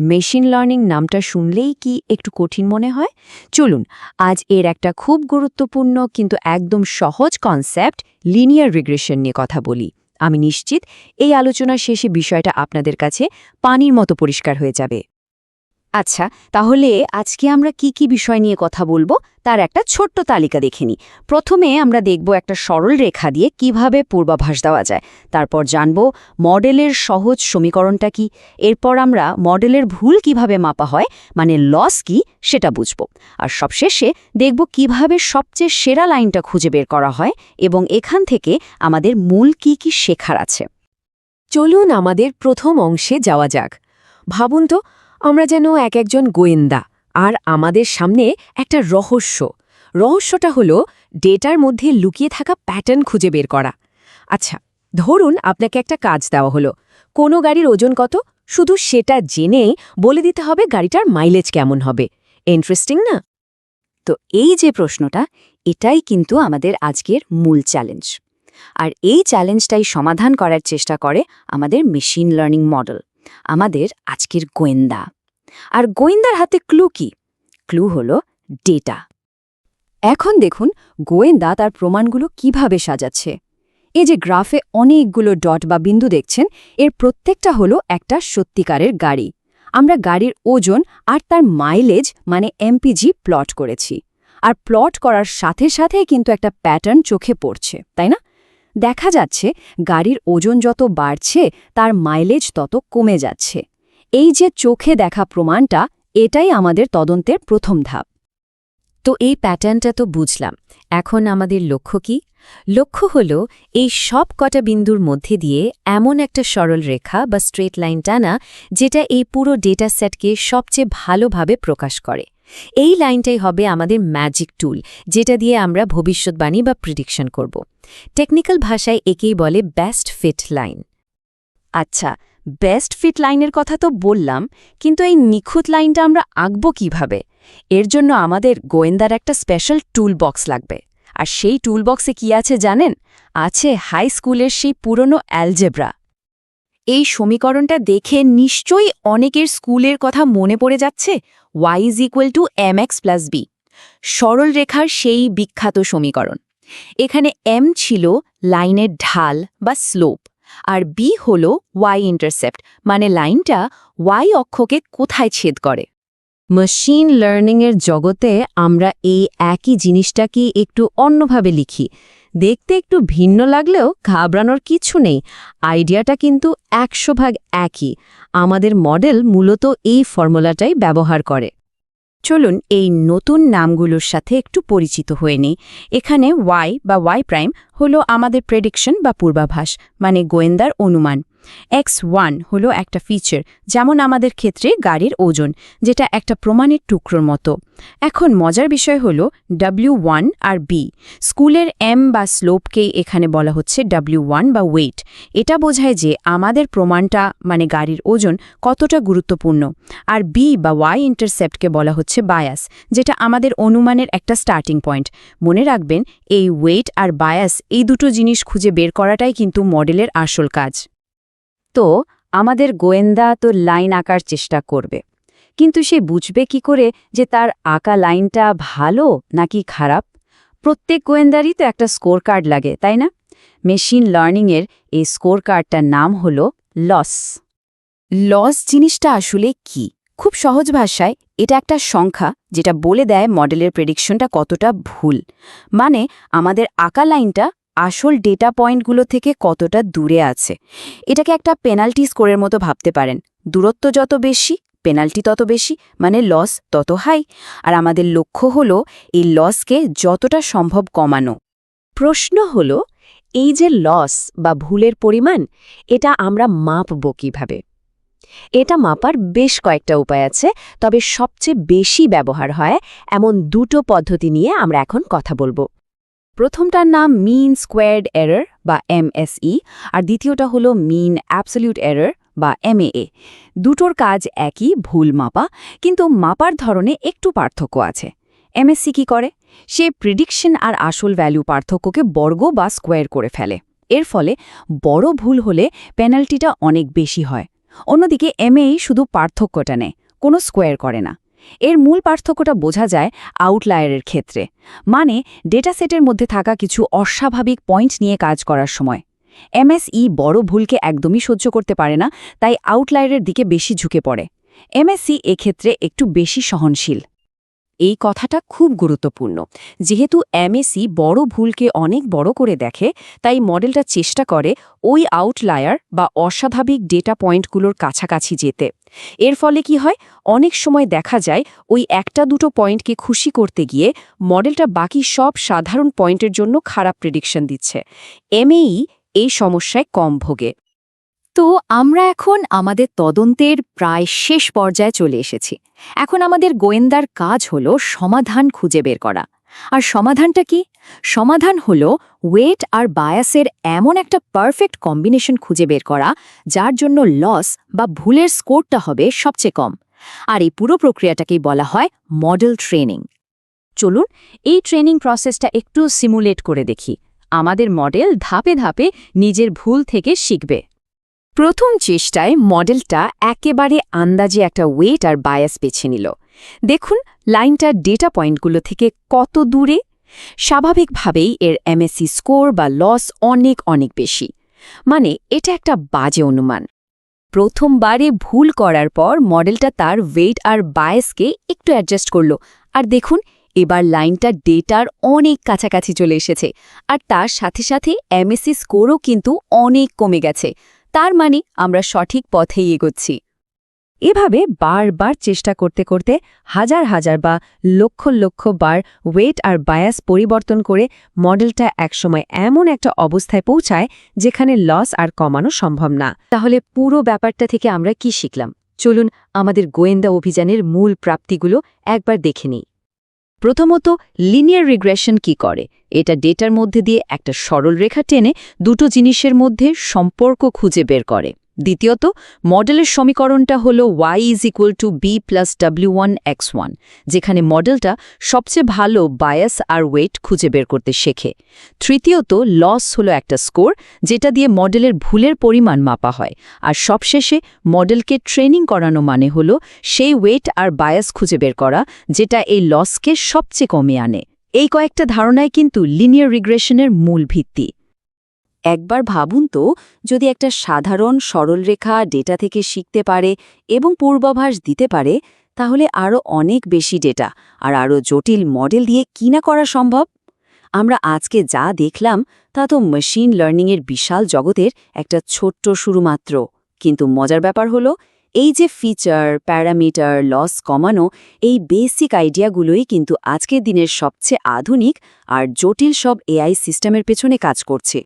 Machine learning নামটা শুনলেই কি একটু কঠিন মনে হয়? চলুন, আজ এর একটা খুব গুরুত্বপূর্ণ কিন্তু একদম সহজ কনসেপ্ট লিনিয়ার রিগ্রেশন নিয়ে কথা বলি। আমি নিশ্চিত এই আলোচনার শেষে বিষয়টা আপনাদের কাছে পানির মতো পরিষ্কার হয়ে যাবে। আচ্ছা তাহলে আজকে আমরা কি কি বিষয় নিয়ে কথা বলব? তার একটা ছোট্ট তালিকা দেখে নিই। প্রথমে আমরা দেখব একটা সরল রেখা দিয়ে কীভাবে পূর্বাভাস দেওয়া যায়। তারপর জানব মডেলের সহজ সমীকরণটা কি। এরপর আমরা মডেলের ভুল কীভাবে মাপা হয় মানে লস কি, সেটা বুঝব। আর সবশেষে দেখব কীভাবে সবচেয়ে সেরা লাইনটা খুঁজে বের করা হয় এবং এখান থেকে আমাদের মূল কি কি শেখার আছে। চলুন আমাদের প্রথম অংশে যাওয়া যাক। ভাবুন তো আমরা যেন এক একজন গোয়েন্দা আর আমাদের সামনে একটা রহস্য। রহস্যটা হলো ডেটার মধ্যে লুকিয়ে থাকা প্যাটার্ন খুঁজে বের করা। আচ্ছা ধরুন আপনাকে একটা কাজ দেওয়া হলো। কোনো গাড়ির ওজন কত? শুধু সেটা জেনেই বলে দিতে হবে গাড়িটার মাইলেজ কেমন হবে। ইন্টারেস্টিং না? তো এই যে প্রশ্নটা, এটাই কিন্তু আমাদের আজকের মূল চ্যালেঞ্জ আর এই চ্যালেঞ্জটাই সমাধান করার চেষ্টা করে আমাদের মেশিন লার্নিং মডেল আমাদের আজকের গোয়েন্দা। আর গোয়েন্দার হাতে ক্লু কি? ক্লু হল ডেটা। এখন দেখুন গোয়েন্দা তার প্রমাণগুলো কীভাবে সাজাচ্ছে। এই যে গ্রাফে অনেকগুলো ডট বা বিন্দু দেখছেন, এর প্রত্যেকটা হলো একটা সত্যিকারের গাড়ি। আমরা গাড়ির ওজন আর তার মাইলেজ মানে এমপিজি প্লট করেছি। আর প্লট করার সাথে সাথে কিন্তু একটা প্যাটার্ন চোখে পড়ছে, তাই না? দেখা যাচ্ছে গাড়ির ওজন যত বাড়ছে, তার মাইলেজ তত কমে যাচ্ছে। এই যে চোখে দেখা প্রমাণটা, এটাই আমাদের তদন্তের প্রথম ধাপ। তো এই প্যাটার্নটা তো বুঝলাম। এখন আমাদের লক্ষ্য কি? লক্ষ্য হল এই সব কটা বিন্দুর মধ্যে দিয়ে এমন একটা সরল রেখা বা স্ট্রেট লাইন টানা, যেটা এই পুরো ডেটা সেটকে সবচেয়ে ভালোভাবে প্রকাশ করে। এই লাইনটাই হবে আমাদের ম্যাজিক টুল যেটা দিয়ে আমরা ভবিষ্যৎবাণী বা প্রিডিকশন করব। টেকনিক্যাল ভাষায় একেই বলে বেস্ট ফিট লাইন আচ্ছা বেস্ট ফিট লাইনের কথা তো বললাম, কিন্তু এই নিখুঁত লাইনটা আমরা আঁকব কীভাবে? এর জন্য আমাদের গোয়েন্দার একটা স্পেশাল টুল বক্স লাগবে। আর সেই টুল বক্সে কি আছে জানেন? আছে হাই স্কুলের সেই পুরনো অ্যালজেব্রা এই সমীকরণটা দেখে নিশ্চয়ই অনেকের স্কুলের কথা মনে পড়ে যাচ্ছে y is equal to m x plus b সরল রেখার সেই বিখ্যাত সমীকরণ। এখানে এম ছিল লাইনের ঢাল বা স্লোপ আর বি হল ওয়াই ইন্টারসেপ্ট মানে লাইনটা ওয়াই অক্ষকে কোথায় ছেদ করে। মেশিন লার্নিংয়ের জগতে আমরা এই একই জিনিসটাকে একটু অন্যভাবে লিখি। দেখতে একটু ভিন্ন লাগলেও ঘাবড়ানোর কিছু নেই। আইডিয়াটা কিন্তু একশো ভাগ একই। আমাদের মডেল মূলত এই ফর্মুলাটাই ব্যবহার করে। চলুন এই নতুন নামগুলোর সাথে একটু পরিচিত হয়ে নিই। এখানে ওয়াই বা ওয়াই প্রাইম হলো আমাদের প্রেডিকশন বা পূর্বাভাস মানে গোয়েন্দার অনুমান। এক্স ওয়ান হলো একটা ফিচার যেমন আমাদের ক্ষেত্রে গাড়ির ওজন, যেটা একটা প্রমাণের টুকরোর মতো। এখন মজার বিষয় হলো ডাব্লিউ ওয়ান আর বি স্কুলের এম বা স্লোপকেই এখানে বলা হচ্ছে ডাব্লিউ ওয়ান বা ওয়েট এটা বোঝায় যে আমাদের প্রমাণটা মানে গাড়ির ওজন, কতটা গুরুত্বপূর্ণ। আর বি বা ওয়াই ইন্টারসেপ্টকে বলা হচ্ছে বায়াস যেটা আমাদের অনুমানের একটা স্টার্টিং পয়েন্ট মনে রাখবেন, এই ওয়েট আর বায়াস এই দুটো জিনিস খুঁজে বের করাটাই কিন্তু মডেলের আসল কাজ। তো আমাদের গোয়েন্দা তো লাইন আঁকার চেষ্টা করবে। কিন্তু সে বুঝবে কি করে যে তার আঁকা লাইনটা ভালো নাকি খারাপ? প্রত্যেক গোয়েন্দারই তো একটা স্কোর কার্ড লাগে, তাই না? মেশিন লার্নিংয়ের এই স্কোর কার্ডটার নাম হল লস। লস জিনিসটা আসলে কি? খুব সহজ ভাষায়, এটা একটা সংখ্যা যেটা বলে দেয় মডেলের প্রেডিকশনটা কতটা ভুল। মানে আমাদের আঁকা লাইনটা আসল ডেটা পয়েন্টগুলো থেকে কতটা দূরে আছে। এটাকে একটা পেনাল্টি স্কোরের মতো ভাবতে পারেন। দূরত্ব যত বেশি, পেনাল্টি তত বেশি মানে লস তত হাই। আর আমাদের লক্ষ্য হল এই লসকে যতটা সম্ভব কমানো। প্রশ্ন হল, এই যে লস বা ভুলের পরিমাণ, এটা আমরা মাপব কীভাবে? এটা মাপার বেশ কয়েকটা উপায় আছে, তবে সবচেয়ে বেশি ব্যবহার হয় এমন দুটো পদ্ধতি নিয়ে আমরা এখন কথা বলব। প্রথমটার নাম মিন স্কোয়ার্ড এরর বা এমএসই আর দ্বিতীয়টা হলো মিন অ্যাবসলিউট এরর বা এমএএ দুটোর কাজ একই, ভুল মাপা, কিন্তু মাপার ধরনে একটু পার্থক্য আছে। এমএসসি কি করে? সে প্রিডিকশন আর আসল ভ্যালু পার্থক্যকে বর্গ বা স্কোয়ার করে ফেলে। এর ফলে বড় ভুল হলে পেনাল্টিটা অনেক বেশি হয়। অন্যদিকে এমএই শুধু পার্থক্যটা নেয়, কোনো স্কোয়ার করে না। এর মূল পার্থক্যটা বোঝা যায় আউটলায়ারের ক্ষেত্রে মানে ডেটা সেটের মধ্যে থাকা কিছু অস্বাভাবিক পয়েন্ট নিয়ে কাজ করার সময়। এমএসই বড় ভুলকে একদমই সহ্য করতে পারে না, তাই আউটলায়ারের দিকে বেশি ঝুঁকে পড়ে। এমএসসি এক্ষেত্রে একটু বেশি সহনশীল। এই কথাটা খুব গুরুত্বপূর্ণ। যেহেতু এমএসি বড় ভুলকে অনেক বড় করে দেখে, তাই মডেলটা চেষ্টা করে ওই আউটলায়ার বা অস্বাভাবিক ডেটা পয়েন্টগুলোর কাছাকাছি যেতে। এর ফলে কি হয়? অনেক সময় দেখা যায় ওই একটা দুটো পয়েন্টকে খুশি করতে গিয়ে মডেলটা বাকি সব সাধারণ পয়েন্টের জন্য খারাপ প্রেডিকশন দিচ্ছে। এমএই এই সমস্যায় কম ভোগে। তো আমরা এখন আমাদের তদন্তের প্রায় শেষ পর্যায়ে চলে এসেছি। এখন আমাদের গোয়েন্দার কাজ হল সমাধান খুঁজে বের করা। আর সমাধানটা কি? সমাধান হলো ওয়েট আর বায়াসের এমন একটা পারফেক্ট কম্বিনেশন খুঁজে বের করা, যার জন্য লস বা ভুলের স্কোরটা হবে সবচেয়ে কম। আর এই পুরো প্রক্রিয়াটাকেই বলা হয় মডেল ট্রেনিং। চলুন, এই ট্রেনিং প্রসেসটা একটু সিমুলেট করে দেখি। আমাদের মডেল ধাপে ধাপে নিজের ভুল থেকে শিখবে। প্রথম চেষ্টায় মডেলটা একেবারে আন্দাজে একটা ওয়েট আর বায়াস বেছে নিল। দেখুন, লাইনটা ডেটা পয়েন্টগুলো থেকে কত দূরে? স্বাভাবিকভাবেই এর এমএসসি স্কোর বা লস অনেক অনেক বেশি। মানে এটা একটা বাজে অনুমান। প্রথমবারে ভুল করার পর মডেলটা তার ওয়েট আর বায়াসকে একটু অ্যাডজাস্ট করল। আর দেখুন, এবার লাইনটা ডেটার অনেক কাছাকাছি চলে এসেছে। আর তার সাথে সাথে এমএসসি স্কোরও কিন্তু অনেক কমে গেছে। তার মানে আমরা সঠিক পথেই এগোচ্ছি। এভাবে বারবার চেষ্টা করতে করতে হাজার হাজার বা লক্ষ লক্ষ বার ওয়েট আর বায়াস পরিবর্তন করে মডেলটা একসময় এমন একটা অবস্থায় পৌঁছায় যেখানে লস আর কমানো সম্ভব না। তাহলে পুরো ব্যাপারটা থেকে আমরা কি শিখলাম? চলুন আমাদের গোয়েন্দা অভিযানের মূল প্রাপ্তিগুলো একবার দেখে নিই। প্রথমত লিনিয়ার রিগ্রেশন কি করে? এটা ডেটার মধ্যে দিয়ে একটা সরল রেখা টেনে দুটো জিনিসের মধ্যে সম্পর্ক খুঁজে বের করে। দ্বিতীয়ত, মডেলের সমীকরণটা হল y is equal to b plus W one x one যেখানে মডেলটা সবচেয়ে ভালো বায়াস আর ওয়েট খুঁজে বের করতে শেখে। তৃতীয়ত লস হলো একটা স্কোর যেটা দিয়ে মডেলের ভুলের পরিমাণ মাপা হয়, আর সবশেষে মডেলকে ট্রেনিং করানো মানে হলো সেই ওয়েট আর বায়াস খুঁজে বের করা, যেটা এই লসকে সবচেয়ে কমে আনে। এই কয়েকটা ধারণায় কিন্তু লিনিয়ার রিগ্রেশনের মূল ভিত্তি। একবার ভাবুন তো, যদি একটা সাধারণ সরলরেখা ডেটা থেকে শিখতে পারে এবং পূর্বাভাস দিতে পারে, তাহলে আরও অনেক বেশি ডেটা আর আরও জটিল মডেল দিয়ে কি না করা সম্ভব? আমরা আজকে যা দেখলাম তা তো মেশিন লার্নিংয়ের বিশাল জগতের একটা ছোট্ট শুরু মাত্র কিন্তু মজার ব্যাপার হলো, এই যে ফিচার, প্যারামিটার, লস কমানো, এই বেসিক আইডিয়াগুলোই কিন্তু আজকের দিনের সবচেয়ে আধুনিক আর জটিল সব এআই সিস্টেমের পেছনে কাজ করছে।